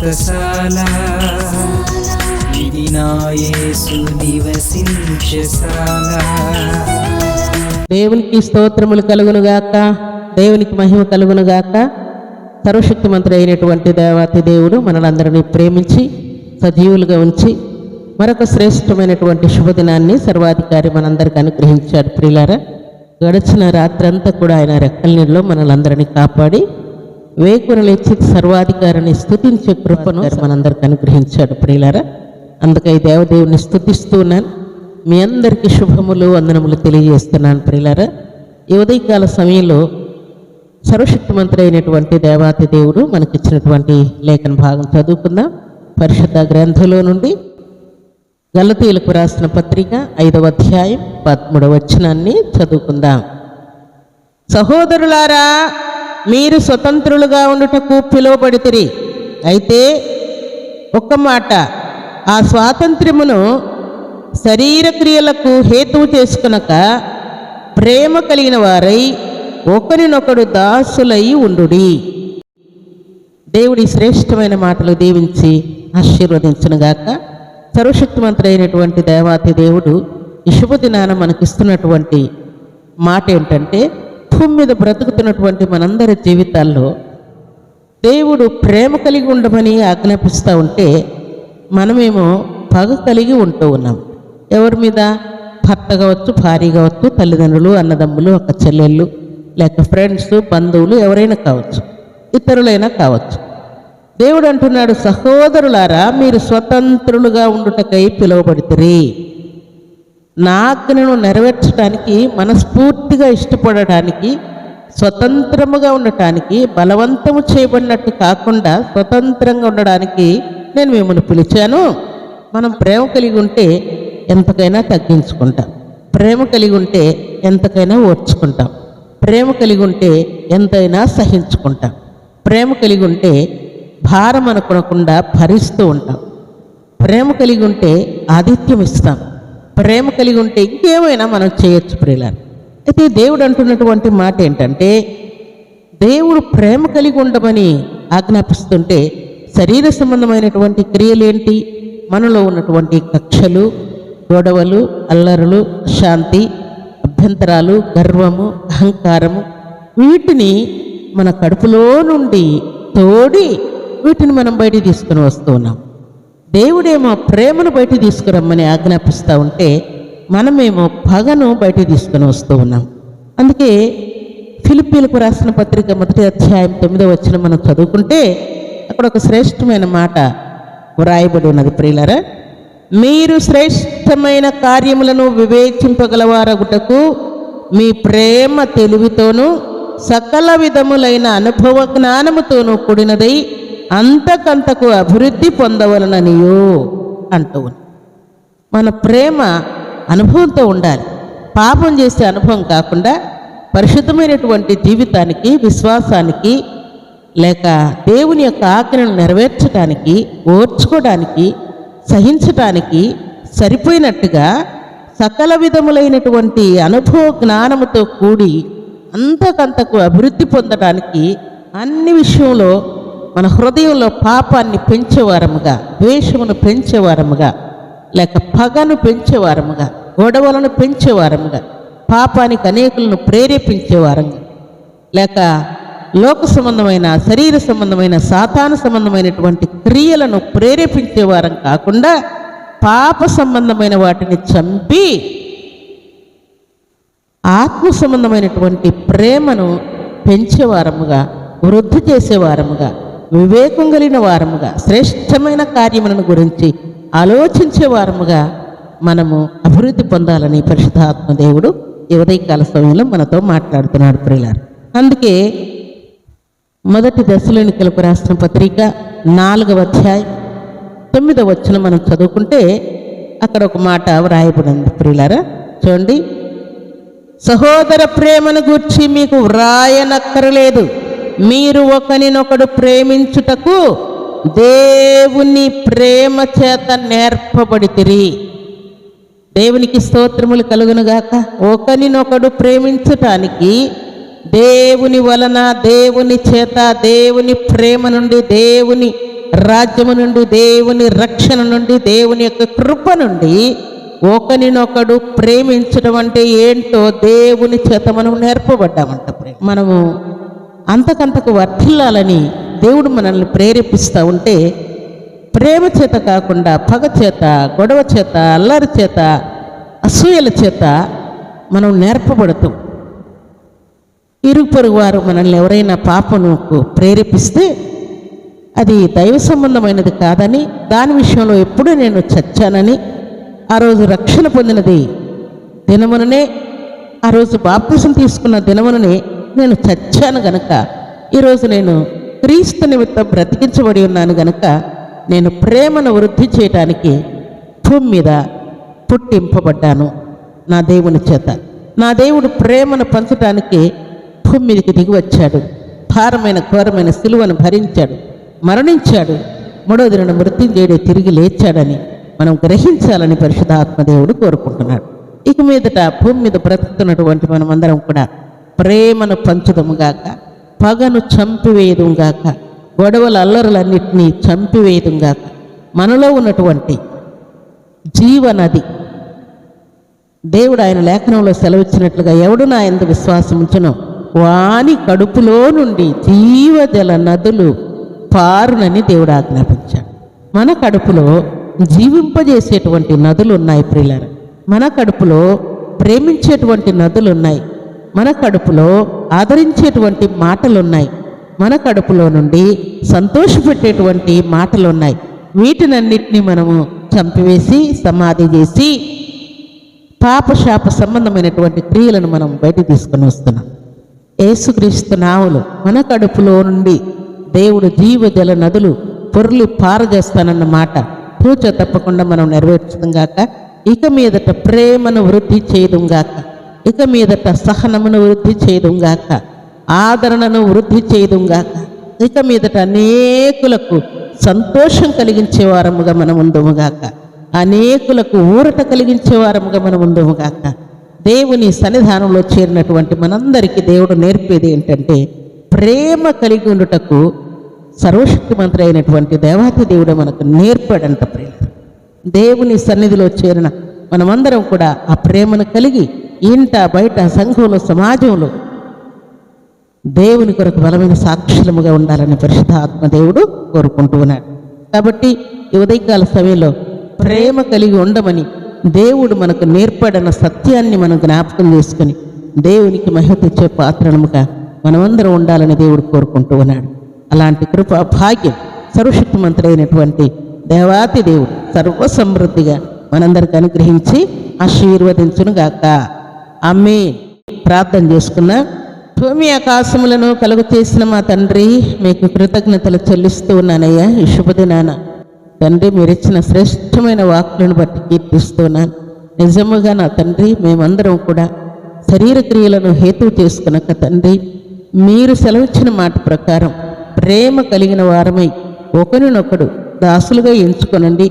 వ్రతశాల ఇది నా యేసు నివసించశాల దేవునికి స్తోత్రములు కలుగునుగాక దేవునికి మహిమ కలుగునుగాక సర్వశక్తిమంతుడు అయినటువంటి దేవాతి దేవుడు మనలందరినీ ప్రేమించి సజీవులుగా ఉంచి మరొక శ్రేష్టమైనటువంటి శుభదినాన్ని సర్వాధికారి మనందరికి అనుగ్రహించాడు. ప్రియులారా గడిచిన రాత్రంతా కూడా ఆయన రెక్కల నీళ్ళలో మనలందరినీ కాపాడి వేకున లేచి సర్వాధికారిని స్తుతించే కృపను మనందరికి అనుగ్రహించాడు. ప్రియులారా అందుకే దేవదేవుని స్తుతిస్తున్నాను మీ అందరికీ శుభములు వందనములు తెలియజేస్తున్నాను ప్రియులారా. ఈ ఉదయకాల సమయంలో సర్వశక్తిమంతుడు అయినటువంటి దేవాతి దేవుడు మనకిచ్చినటువంటి లేఖన భాగం చదువుకుందాం. పరిశుద్ధ గ్రంథంలో నుండి గలతీలకు రాసిన పత్రిక ఐదవ అధ్యాయం పదమూడవ వచనాన్ని చదువుకుందాం. సహోదరులారా మీరు స్వతంత్రులుగా ఉండుటకు పిలువబడితిరి. అయితే ఒక్క మాట ఆ స్వాతంత్ర్యమును శరీర క్రియలకు హేతువు చేసుకునక ప్రేమ కలిగిన వారై ఒకరినొకడు దాసులై ఉండుడి. దేవుడి శ్రేష్టమైన మాటలు దీవించి ఆశీర్వదించునుగాక. సర్వశక్తిమంతుడైనటువంటి దేవాతి దేవుడు ఈ శుభదినాన మనకిస్తున్నటువంటి మాట ఏంటంటే భూమి మీద బ్రతుకుతున్నటువంటి మనందరి జీవితాల్లో దేవుడు ప్రేమ కలిగి ఉండమని ఆజ్ఞాపిస్తూ ఉంటే మనమేమో పగ కలిగి ఉంటూ ఉన్నాం. ఎవరి మీద? భర్త కావచ్చు భార్య కావచ్చు తల్లిదండ్రులు అన్నదమ్ములు ఒక చెల్లెళ్ళు లేక ఫ్రెండ్స్ బంధువులు ఎవరైనా కావచ్చు ఇతరులైనా కావచ్చు. దేవుడు అంటున్నాడు సహోదరులారా మీరు స్వతంత్రులుగా ఉండుటకై పిలువబడితే నా ఆజ్ఞను నెరవేర్చడానికి మనస్ఫూర్తిగా ఇష్టపడటానికి స్వతంత్రముగా ఉండటానికి బలవంతము చేయబడినట్టు కాకుండా స్వతంత్రంగా ఉండడానికి నేను మిమ్మల్ని పిలిచాను. మనం ప్రేమ కలిగి ఉంటే ఎంతకైనా తగ్గించుకుంటాం. ప్రేమ కలిగి ఉంటే ఎంతకైనా ఓర్చుకుంటాం. ప్రేమ కలిగి ఉంటే ఎంతైనా సహించుకుంటాం. ప్రేమ కలిగి ఉంటే భారం అనుకోకుండా భరిస్తూ ఉంటాం. ప్రేమ కలిగి ఉంటే ఆతిథ్యం ఇస్తాం. ప్రేమ కలిగి ఉంటే ఇంకేమైనా మనం చేయొచ్చు ప్రియులారు. అయితే దేవుడు అంటున్నటువంటి మాట ఏంటంటే దేవుడు ప్రేమ కలిగి ఉండమని ఆజ్ఞాపిస్తుంటే శరీర సంబంధమైనటువంటి క్రియలు ఏంటి? మనలో ఉన్నటువంటి కక్షలు గొడవలు అల్లరులు శాంతి అభ్యంతరాలు గర్వము అహంకారము వీటిని మన కడుపులో నుండి తోడి వీటిని మనం బయటికి తీసుకుని వస్తూ ఉన్నాం. దేవుడేమో ప్రేమను బయట తీసుకురమ్మని ఆజ్ఞాపిస్తూ ఉంటే మనమేమో పగను బయట తీసుకుని వస్తూ ఉన్నాం. అందుకే ఫిలిపీలకు రాసిన పత్రిక మొదటి అధ్యాయం తొమ్మిదో వచ్చిన మనం చదువుకుంటే అక్కడ ఒక శ్రేష్టమైన మాట వ్రాయబడి ఉన్నది ప్రియులరా. మీరు శ్రేష్టమైన కార్యములను వివేచింపగలవారగుటకు మీ ప్రేమ తెలివితోనూ సకల విధములైన అనుభవ జ్ఞానముతోనూ కూడినదై అంతకంతకు అభివృద్ధి పొందవలననియో అంటూ ఉంది. మన ప్రేమ అనుభవంతో ఉండాలి పాపం చేసే అనుభవం కాకుండా పరిశుద్ధమైనటువంటి జీవితానికి విశ్వాసానికి లేక దేవుని యొక్క ఆజ్ఞను నెరవేర్చడానికి ఓర్చుకోవడానికి సహించటానికి సరిపోయినట్టుగా సకల విధములైనటువంటి అనుభవ జ్ఞానముతో కూడి అంతకంతకు అభివృద్ధి పొందడానికి అన్ని విషయంలో మన హృదయంలో పాపాన్ని పెంచేవారముగా ద్వేషమును పెంచేవారముగా లేక పగను పెంచేవారముగా గొడవలను పెంచేవారముగా పాపానికి అనేకులను ప్రేరేపించేవారంగా లేక లోక సంబంధమైన శరీర సంబంధమైన సాతాన సంబంధమైనటువంటి క్రియలను ప్రేరేపించేవారం కాకుండా పాప సంబంధమైన వాటిని చంపి ఆత్మ సంబంధమైనటువంటి ప్రేమను పెంచేవారముగా వృద్ధి చేసేవారముగా వివేకం కలిగిన వారముగా శ్రేష్టమైన కార్యములను గురించి ఆలోచించే వారముగా మనము అభివృద్ధి పొందాలని పరిశుద్ధాత్మ దేవుడు ఉదయకాల సమయంలో మనతో మాట్లాడుతున్నాడు ప్రియులారు. అందుకే మొదటి దశలోనికలకు రాసిన పత్రిక నాలుగవ అధ్యాయం తొమ్మిదవ వచ్చిన మనం చదువుకుంటే అక్కడ ఒక మాట వ్రాయబడింది ప్రియులారా. చూడండి సహోదర ప్రేమను గూర్చి మీకు వ్రాయనక్కరలేదు. మీరు ఒకరినొకడు ప్రేమించుటకు దేవుని ప్రేమ చేత నేర్పబడితిరి దేవునికి స్తోత్రములు కలుగునుగాక ఒకరినొకడు ప్రేమించటానికి దేవుని వలన దేవుని చేత దేవుని ప్రేమ నుండి దేవుని రాజ్యము నుండి దేవుని రక్షణ నుండి దేవుని యొక్క కృప నుండి ఒకరినొకడు ప్రేమించడం అంటే ఏంటో దేవుని చేత మనం నేర్పబడ్డామంట ప్రేమ. మనము అంతకంతకు వర్ధిల్లాలని దేవుడు మనల్ని ప్రేరేపిస్తూ ఉంటే ప్రేమ చేత కాకుండా పగ చేత గొడవ చేత అల్లరి చేత అసూయల చేత మనం నేర్పబడతాం. ఇరుగు పొరుగు వారు మనల్ని ఎవరైనా పాపనుకు ప్రేరేపిస్తే అది దైవ సంబంధమైనది కాదని దాని విషయంలో ఎప్పుడూ నేను చచ్చానని ఆ రోజు రక్షణ పొందినది దినముననే ఆ రోజు బాప్తిసం తీసుకున్న దినముననే నేను చచ్చాను గనక ఈరోజు నేను క్రీస్తు నిమిత్తం బ్రతికించబడి ఉన్నాను గనక నేను ప్రేమను వృద్ధి చేయటానికి భూమి మీద పుట్టింపబడ్డాను నా దేవుని చేత. నా దేవుడు ప్రేమను పంచటానికి భూమి మీదకి దిగి వచ్చాడు. భారమైన ఘోరమైన సిలువను భరించాడు. మరణించాడు. మూడో దిన మృత్యుంజయుడు తిరిగి లేచాడని మనం గ్రహించాలని పరిశుధాత్మదేవుడు కోరుకుంటున్నాడు. ఇక మీదట భూమి మీద బ్రతుకుతున్నటువంటి మనమందరం కూడా ప్రేమను పంచుదముగాక పగను చంపివేయదుగాక గొడవల అల్లరులన్నింటినీ చంపివేయదుగాక మనలో ఉన్నటువంటి జీవనది. దేవుడు ఆయన లేఖనంలో సెలవిచ్చినట్లుగా ఎవడు నా ఎందు విశ్వాసం ఉంచునో వాని కడుపులో నుండి జీవజల నదులు పారునని దేవుడు ఆజ్ఞాపించాడు. మన కడుపులో జీవింపజేసేటువంటి నదులు ఉన్నాయి ప్రియులార. మన కడుపులో ప్రేమించేటువంటి నదులు ఉన్నాయి. మన కడుపులో ఆదరించేటువంటి మాటలు ఉన్నాయి మన కడుపులో నుండి సంతోషపెట్టేటువంటి మాటలు ఉన్నాయి వీటినన్నిటినీ మనము చంపివేసి సమాధి చేసి పాపశాప సంబంధమైనటువంటి క్రియలను మనం బయట తీసుకొని వస్తున్నాం. ఏసుక్రీస్తు నావులు మన కడుపులో నుండి దేవుడు జీవజల నదులు పొర్లి పారజేస్తానన్న మాట పూచ తప్పకుండా మనం నెరవేర్చడం గాక. ఇక మీదట ప్రేమను వృద్ధి చేయడం గాక. ఇక మీదట సహనమును వృద్ధి చేయదుగాక ఆదరణను వృద్ధి చేయదుగాక గాక. ఇక మీదట అనేకులకు సంతోషం కలిగించే వారముగా మనం ఉందము గాక. అనేకులకు ఊరట కలిగించే వారముగా మనం ఉందముగాక దేవుని సన్నిధానంలో చేరినటువంటి మనందరికీ దేవుడు నేర్పేది ఏంటంటే ప్రేమ కలిగి ఉండుటకు సర్వశక్తిమంతుడు అయినటువంటి దేవాతి దేవుడు మనకు నేర్పాడంట ప్రేమ. దేవుని సన్నిధిలో చేరిన మనమందరం కూడా ఆ ప్రేమను కలిగి ఇంట బయట సంఘంలో సమాజంలో దేవుని కొరకు బలమైన సాక్షులముగా ఉండాలని పరిశుద్ధ ఆత్మదేవుడు కోరుకుంటూ ఉన్నాడు. కాబట్టి ఉదయకాల సమయంలో ప్రేమ కలిగి ఉండమని దేవుడు మనకు నేర్పడన్న సత్యాన్ని మనం జ్ఞాపకం చేసుకుని దేవునికి మహిమ తెచ్చే పాత్రముగా మనమందరం ఉండాలని దేవుడు కోరుకుంటూ ఉన్నాడు. అలాంటి కృప భాగ్యం సర్వశక్తిమంతుడైనటువంటి దేవాతి దేవుడు సర్వసమృద్ధిగా మనందరికి అనుగ్రహించి ఆశీర్వదించునుగాక. అమ్మే ప్రార్థన చేసుకున్నా భూమి ఆకాశములను కలుగు చేసిన మా తండ్రి మీకు కృతజ్ఞతలు చెల్లిస్తూ ఉన్నానయ్యా. ఈ శుభదినాన తండ్రి మీరు ఇచ్చిన శ్రేష్టమైన వాక్కులను బట్టి కీర్తిస్తున్నాను. నిజముగా నా తండ్రి మేమందరం కూడా శరీర క్రియలను హేతు చేసుకునక తండ్రి మీరు సెలవిచ్చిన మాట ప్రకారం ప్రేమ కలిగిన వారమై ఒకరినొకడు దాసులుగా ఎంచుకొనండి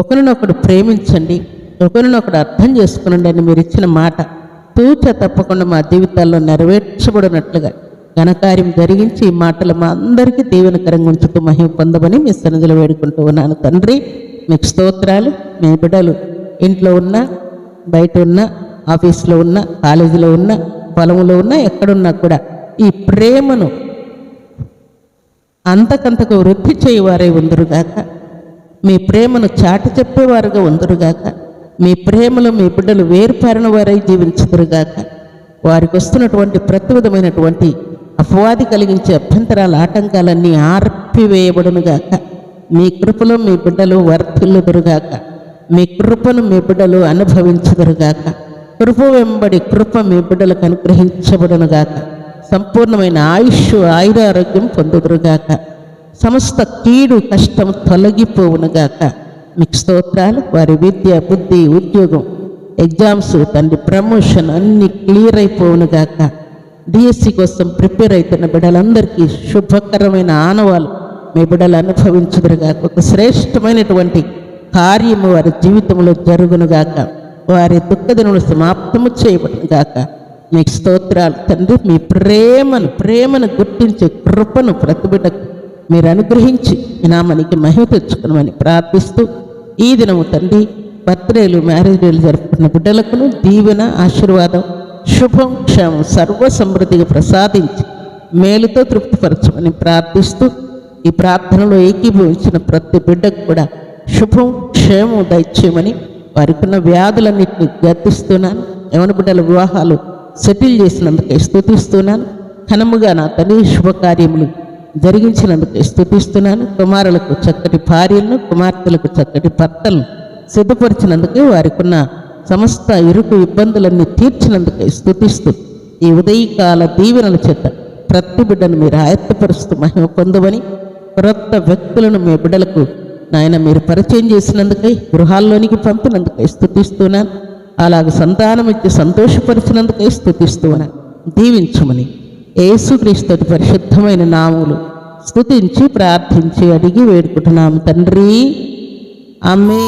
ఒకరినొకడు ప్రేమించండి ఒకరినొకడు అర్థం చేసుకునండి అని మీరు ఇచ్చిన మాట తూచ తప్పకుండా మా జీవితాల్లో నెరవేర్చబడినట్లుగా ఘనకార్యం జరిగించి ఈ మాటలు మా అందరికీ దీవెనకరంగా ఉంచుతూ మహిమ పొందమని మీ సన్నిధిలో వేడుకుంటూ ఉన్నాను తండ్రి. మీకు స్తోత్రాలు మీ బిడ్డలు ఇంట్లో ఉన్న బయట ఉన్న ఆఫీస్లో ఉన్న కాలేజీలో ఉన్న పొలంలో ఉన్న ఎక్కడున్నా కూడా ఈ ప్రేమను అంతకంతకు వృద్ధి చేయవారే ఉందరుగాక మీ ప్రేమను చాటి చెప్పేవారుగా ఉందరుగాక మీ ప్రేమలో మీ బిడ్డలు వేరుపారిన వారై జీవించుదురుగాక. వారికి వస్తున్నటువంటి ప్రతి అపవాది కలిగించే అభ్యంతరాల ఆటంకాలన్నీ ఆర్పివేయబడునుగాక. మీ కృపలో మీ బిడ్డలు వర్ధిల్లుదురుగాక. మీ కృపను మీ బిడ్డలు అనుభవించుదురుగాక. కృప వెంబడి కృప మీ బిడ్డలకు అనుగ్రహించబడునుగాక. సంపూర్ణమైన ఆయుష్ ఆయురారోగ్యం పొందుదురుగాక. సమస్త కీడు కష్టం తొలగిపోవునుగాక. మీకు స్తోత్రాలు వారి విద్య బుద్ధి ఉద్యోగం ఎగ్జామ్స్ తండ్రి ప్రమోషన్ అన్ని క్లియర్ అయిపోవునుగాక డిఎస్సి కోసం ప్రిపేర్ అవుతున్న బిడ్డలందరికీ శుభకరమైన ఆనవాలు మీ బిడ్డలు అనుభవించుదురుగాక ఒక శ్రేష్టమైనటువంటి కార్యము వారి జీవితంలో జరుగునుగాక వారి దుఃఖదినములు సమాప్తము చేయబడునుగాక మీకు స్తోత్రాలు తండ్రి మీ ప్రేమను ప్రేమను గుర్తించే కృపను ప్రతిబిడ్డకు మీరు అనుగ్రహించి మీ నామానికి మహిమ తెచ్చుకునమని ప్రార్థిస్తూ ఈ దినము తండ్రి బర్త్డేలు మ్యారేజ్ డేలు జరుపుకున్న బిడ్డలకును దీవెన ఆశీర్వాదం శుభం క్షేమం సర్వ సమృద్ధిగా ప్రసాదించి మేలుతో తృప్తిపరచమని ప్రార్థిస్తూ ఈ ప్రార్థనలో ఏకీభవించిన ప్రతి బిడ్డకు కూడా శుభం క్షేమం దయచేయమని వారికున్న వ్యాధులన్నింటినీ గర్తిస్తున్నాను యవన బిడ్డల వివాహాలు సెటిల్ చేసినందుకే స్థుతిస్తున్నాను ఘనముగా నా తల్లి శుభకార్యములు జరిగించినందుకే స్థుతిస్తున్నాను. కుమారులకు చక్కటి భార్యలను కుమార్తెలకు చక్కటి భర్తలను సిద్ధపరిచినందుకే వారికున్న సమస్త ఇరుకు ఇబ్బందులన్నీ తీర్చినందుకే స్థుతిస్తూ ఈ ఉదయకాల దీవెనల చేత ప్రతి బిడ్డను మీరు ఆయత్తపరుస్తూ మహిమ పొందమని క్రొత్త వ్యక్తులను మీ బిడ్డలకు నాయన మీరు పరిచయం చేసినందుకై గృహాల్లోనికి పంపినందుకై స్థుతిస్తున్నాను. అలాగ సంతానం ఇచ్చి సంతోషపరిచినందుకై స్థుతిస్తున్నాను. దీవించమని యేసుక్రీస్తుడి పరిశుద్ధమైన నాములు స్థుతించి ప్రార్థించి అడిగి వేడుకుంటున్నాము. తండ్రి అమ్మే